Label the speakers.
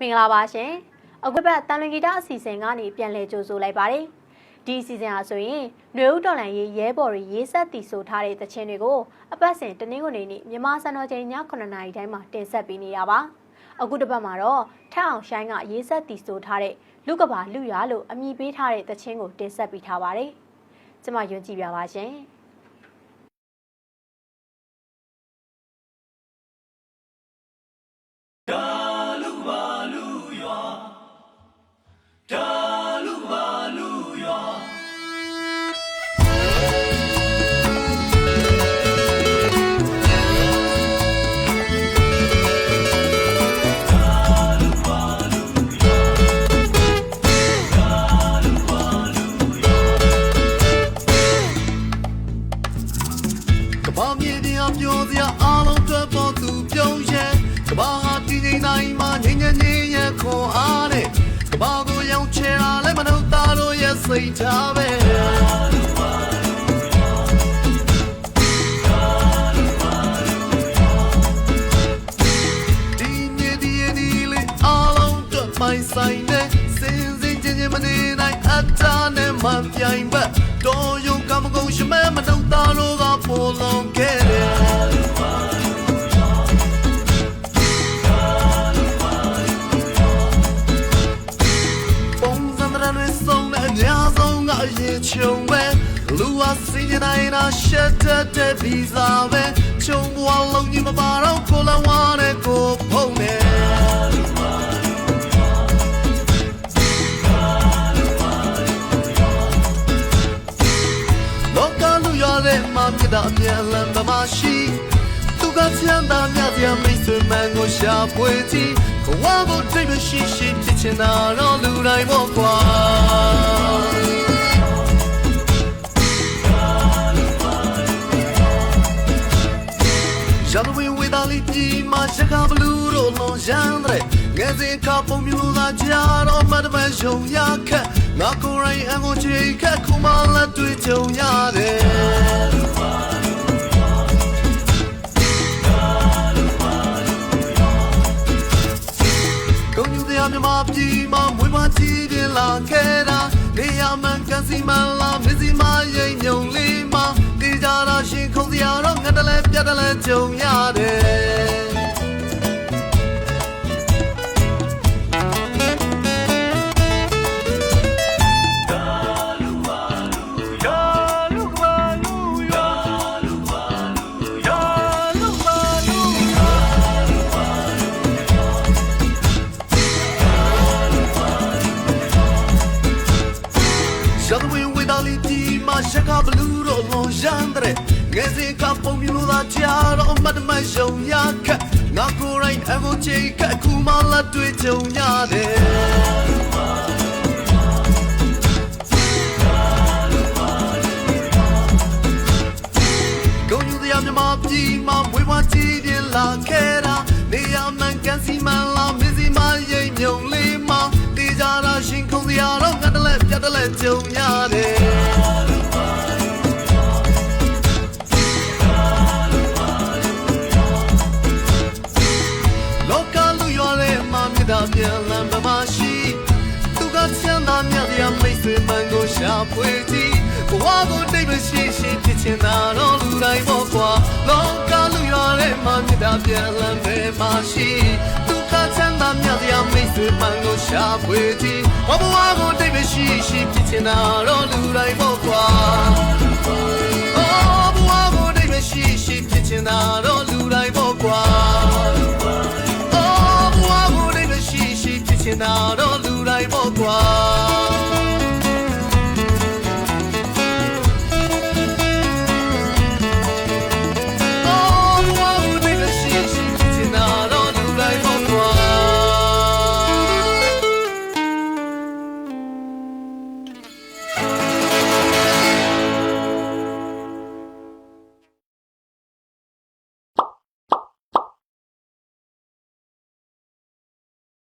Speaker 1: မင်္ဂလာပါရှင်အခုဘက်တန်လွင်ဂီတအစီအစဉ်ကနေပြန်လည်ကြိုဆိုလိုက်ပါတယ်ဒီအစီအစဉ်ဟာဆိုရင်ຫນွေဦးတော်လန်ရေးရဲဘော်တွေရေးဆက်တီဆိုထားတဲ့သချင်းတွေကိုအပတ်စဉ်တနင်္ဂနွေနေ့မြန်မာစံတော်ချိန်ည9:00နာရီတိုင်းမှာတင်ဆက်ပေးနေတာပါအခုတစ်ပတ်မှာတော့ထက်အောင်ရှိုင်းကရေးဆက်တီဆိုထားတဲ့လူကဘာလူရွာလို့အမည်ပေးထားတဲ့သချင်းကိုတင်ဆက်ပေးထားပါတယ်ကျမယွန်းကြည့်ပြပါရှင်
Speaker 2: ဘာမြေပြင်အပြောစရာအားလုံးတွေ့ပေါ်သူပြုံးရဲ့ကဘာဟာဒီနေတိုင်းမှာငင်းငင်းငင်းရခွန်အားနဲ့ကဘာကိုရောင်ချဲတာလည်းမနှုတ်သားတို့ရဲ့စိတ်ထားပဲဒီမြေဒီဒီလေးအားလုံးတွေ့မိုင်းဆိုင်တဲ့စင်စင်ချင်းချင်းမနေနိုင်အတားနဲ့မှပြိုင်ဘက်တော်ယုံကမကုန်းရှမဲမနှုတ်သားတို့က ပေါ်လုံးခဲ့တယ်ပုံစံတရတွေဆုံးတဲ့အများဆုံးကအရင်ချုံပဲလူဟာစီးနေနာရှက်တဲ့တဲ့ မ်းဗမာရှိသူကချမ်းသာမြတ်စရာမိတ်ဆွေမှန်ကိုရှာဖွေကြည့်ဘဝကိုတိတ်မရှိရှိဖြစ်ချင်တာတော့လူတိုင်းပေါ့ကွာရန်ဝင်ဝေးသားလေးဒီမှာရကဘလူးတို့လွန်ရမ်းတဲ့ငယ်စဉ်ကပုံမျိုးသာကြာတော့မတ်တမန်ရှုံရခက်ငါကိုယ်တိုင်အငိုချေခက်ခုမှလက်တွေ့ကြုံရတယ် မြမပြည်မှာမွေးမချီးတင်လာခဲ့တာနေရာမှန်ကန်စီမလာမစီမရိမ်ညုံလေးမှာတေးကြတာရှင်ခုံစရာတော့ငတ်တလဲပြတ်တလဲကြုံရတယ် တော့လွန်ရမ်းတဲ့ငယ်စဉ်ကပုံမျိုးသာကြာတော့မတ်တမရှုံရခက်ငါကိုယ်တိုင်အကိုချေခက်ခုမှလက်တွေ့ကြုံရတယ်ကုန်ယူတရားမြမပြည်မှာမွေးမကြည့်ပြလာခဲ့တာနေရာမှန်ကန်စီမလာမစီမရိမ်မြုံလေးမှာတေးကြတာရှင်ခုံစရာတော့ငတ်တလဲပြတ်တလဲကြုံရတယ် တ်တာပြန်လန်းပမရှိသူကချမ်းသာမြတ်တရားမိတ်ဆွေမှန်ကိုရှာဖွေကြည့်ဘဝကိုတိတ်မရှိရှိဖြစ်ချင်တာတော့လူတိုင်းပေါ့ကွာလောကလူရွာထဲမှာမြတ်တာပြန်လန်းပဲမရှိသူကချမ်းသာမြတ်တရားမိတ်ဆွေမှန်ကိုရှာဖွေကြည့်ဘဝကိုတိတ်မရှိရှိဖြစ်ချင်တာတော့လူတိုင်းပေါ့ကွာ Oh, ဘဝကိုတိတ်မရှိရှိဖြစ်ချင်တာတော့